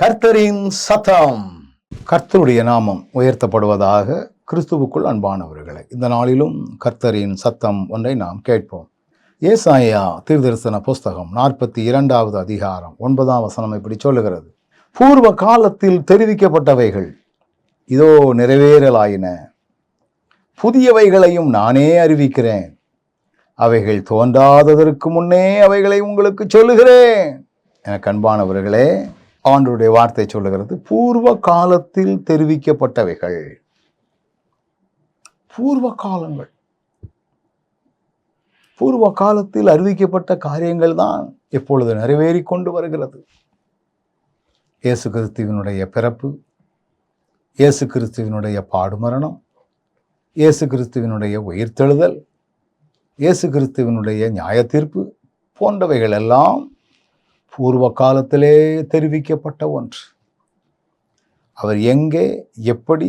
கர்த்தரின் சத்தம் கர்த்தருடைய நாமம் உயர்த்தப்படுவதாக கிறிஸ்துவுக்குள் அன்பானவர்களே இந்த நாளிலும் கர்த்தரின் சத்தம் ஒன்றை நாம் கேட்போம். ஏசாயா தீர்தரிசன புஸ்தகம் நாற்பத்தி இரண்டாவது அதிகாரம் ஒன்பதாம் வசனம் இப்படி சொல்லுகிறது. பூர்வ காலத்தில் தெரிவிக்கப்பட்டவைகள் இதோ நிறைவேறலாயின. புதியவைகளையும் நானே அறிவிக்கிறேன். அவைகள் தோன்றாததற்கு முன்னே அவைகளை உங்களுக்கு சொல்லுகிறேன். எனக்கு அன்பானவர்களே ஆண்டருடைய வார்த்தை சொல்லுகிறது பூர்வ காலத்தில் தெரிவிக்கப்பட்டவைகள். பூர்வ காலங்கள் பூர்வ காலத்தில் அறிவிக்கப்பட்ட காரியங்கள் தான் இப்பொழுது நிறைவேறி கொண்டு வருகிறது. இயேசு கிறிஸ்துவினுடைய பிறப்பு இயேசு கிறிஸ்துவினுடைய பாடுமரணம் இயேசு கிறிஸ்துவினுடைய உயிர்த்தெழுதல் இயேசு கிறிஸ்துவினுடைய நியாயத்தீர்ப்பு போன்றவைகள் எல்லாம் பூர்வ காலத்திலே தெரிவிக்கப்பட்ட ஒன்று. அவர் எங்கே எப்படி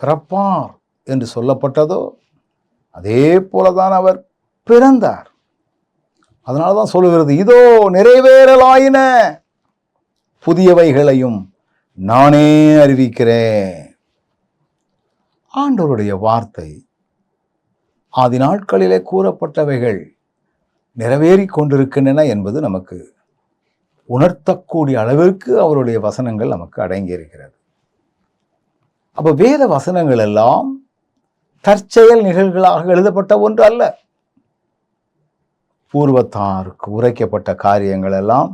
பிறப்பார் என்று சொல்லப்பட்டதோ அதே போல தான் அவர் பிறந்தார். அதனால தான் சொல்லுகிறது இதோ நிறைவேறலாயின புதியவைகளையும் நானே அறிவிக்கிறேன். ஆண்டவருடைய வார்த்தை ஆதி நாட்களிலே கூறப்பட்டவைகள் நிறைவேறி கொண்டிருக்கின்றன என்பது நமக்கு உணர்த்தக்கூடிய அளவிற்கு அவருடைய வசனங்கள் நமக்கு அடங்கியிருக்கிறது. அப்போ வேத வசனங்கள் எல்லாம் தற்செயல் நிகழ்களாக எழுதப்பட்ட ஒன்று அல்ல. பூர்வத்தாருக்கு உரைக்கப்பட்ட காரியங்கள் எல்லாம்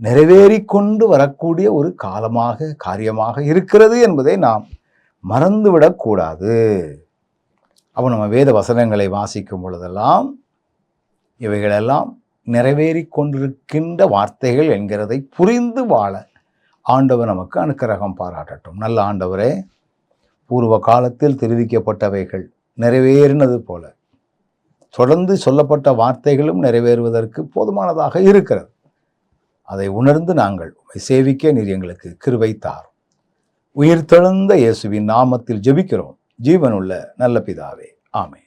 நிறைவேறி கொண்டு வரக்கூடிய ஒரு காலமாக காரியமாக இருக்கிறது என்பதை நாம் மறந்துவிடக்கூடாது அப்போ நம்ம வேத வசனங்களை வாசிக்கும் பொழுதெல்லாம் இவைகளெல்லாம் நிறைவேறி கொண்டிருக்கின்ற வார்த்தைகள் என்கிறதை புரிந்து வாழ ஆண்டவர் நமக்கு அனுக்கிரகம் பாராட்டட்டும். நல்ல ஆண்டவரே பூர்வ காலத்தில் தெரிவிக்கப்பட்டவைகள் நிறைவேறினது போல தொடர்ந்து சொல்லப்பட்ட வார்த்தைகளும் நிறைவேறுவதற்கு போதுமானதாக இருக்கிறது. அதை உணர்ந்து நாங்கள் சேவிக்க நீர் எங்களுக்கு கிருபை தாரும். உயிர்த்தெழுந்த இயேசுவின் நாமத்தில் ஜெபிக்கிறோம். ஜீவனுள்ள நல்ல பிதாவே. ஆமை